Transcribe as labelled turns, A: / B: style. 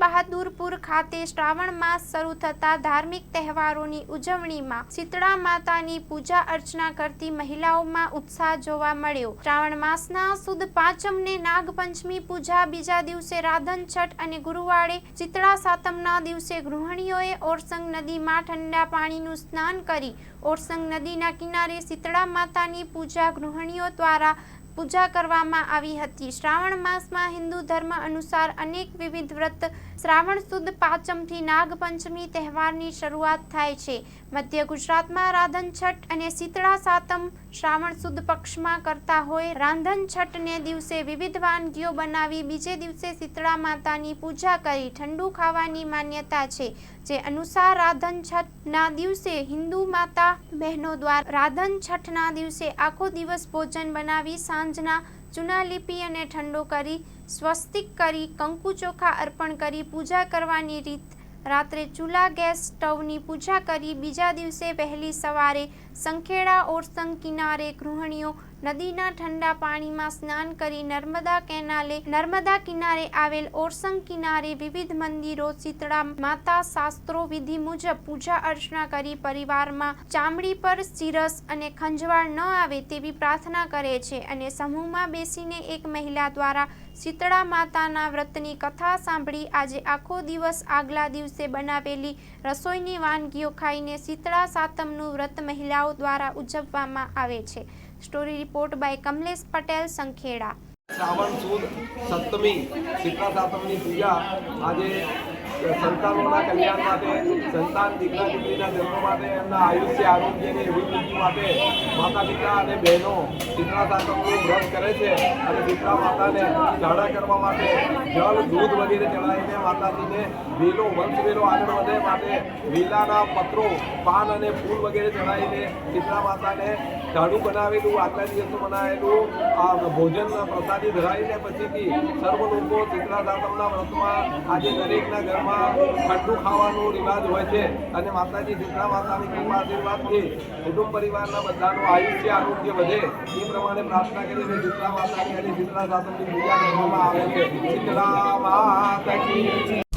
A: બહાદુરપુર ખાતે શ્રાવણ માસ શરૂ થતા ધાર્મિક તહેવારોની ઉજવણીમાં શીતળા માતાની પૂજા અર્ચના કરતી મહિલાઓમાં ઉત્સાહ જોવા મળ્યો. શ્રાવણ માસના સુદ પાંચમને નાગપંચમી પૂજા બીજા દિવસે રાધન છઠ અને ગુરુવારે શીતળા સાતમના દિવસે ગૃહિણીઓએ ઓરસંગ નદીમાં ઠંડા પાણીનું સ્નાન કરી ઓરસંગ નદીના કિનારે શીતળા માતાની પૂજા ગૃહિણીઓ દ્વારા પૂજા કરવામાં આવી હતી. શ્રાવણ માસમાં હિન્દુ ધર્મ અનુસાર અનેક વિવિધ વ્રત, શ્રાવણ સુદ, પાંચમથી નાગપંચમી તહેવારની શરૂઆત થાય છે. મધ્ય ગુજરાતમાં રાધન છઠ અને શીતળા સાતમ શ્રાવણ સુદ પક્ષમાં કરતા હોય. રાંધન છઠને દિવસે વિવિધ વાનગીઓ બનાવી બીજે દિવસે શીતળા માતાની પૂજા કરી ઠંડુ ખાવાની માન્યતા છે. જે અનુસાર રાધન છઠના દિવસે હિન્દુ માતા બહેનો દ્વારા રાધન છઠના દિવસે આખો દિવસ ભોજન બનાવી સાંજના ચૂના લીપી અને ઠંડો કરી, સ્વસ્તિક કરી, કંકુ ચોખા અર્પણ કરી, પૂજા કરવાની રીત, રાત્રે ચૂલા ગેસ સ્ટવની પૂજા કરી, બીજા દિવસે વહેલી સવારે સંખેડા ઓરસંગ કિનારે ગૃહિણીઓ નદીના ઠંડા પાણીમાં સ્નાન કરી નર્મદા કેનાલે, નર્મદા કિનારે આવેલ ઓરસંગ કિનારે વિવિધ મંદિરો, શીતળા માતા શાસ્ત્રો વિધિ મુજબ પૂજા અર્ચના કરી પરિવારમાં ચામડી પર શિરસ અને ખંજવાળ ન આવે તેવી પ્રાર્થના કરે છે અને સમૂહમાં બેસીને એક મહિલા દ્વારા શીતળા માતાના વ્રતની કથા સાંભળી આજે આખો દિવસ આગલા દિવસે બનાવેલી રસોઈની વાનગીઓ ખાઈને શીતળા સાતમનું વ્રત મહિલાઓ દ્વારા ઉજવવામાં આવે છે. Story report by Kamlesh Patel Sankheda.
B: Shravan સુદ સપ્તમી શીતળા સાતમની પૂજા આજે સંતાનોના કલ્યાણ માટે, સંતાન દીકરા દીકરીના જન્મ માટે, એમના આયુષ્ય આરોગ્યની અભિવૃદ્ધિ માટે માતા પિતા અને બહેનો શીતળા સાતમનું વ્રત કરે છે અને શીતળા માતાને ઝાડા કરવા માટે જળ, દૂધ વગેરે ચડાવીને માતાજીને વેલો વંશવેલો આગળ વધે માટે વેલાના પત્રો, પાન અને ફૂલ વગેરે ચડાવીને શીતળા માતાને ઝાડુ બનાવેલું આગલા દિવસે બનાવેલું આ ભોજન પ્રસાદી ધરાવીને પછીથી સર્વ લોકો શીતળા સાતમના વ્રતમાં આજે દરેકના ઘરમાં ઠંડુ ખાવાનો રિવાજ હોય છે અને માતાજી શીતળા માતાની કૃપા આશીર્વાદથી કુટુંબ પરિવારના બધાનું આયુષ્ય આરોગ્ય વધે એ પ્રમાણે પ્રાર્થના કરીને શીતળા માતાની અને શીતળા સાતમની પૂજા કરવામાં આવે છે શીતળા માતા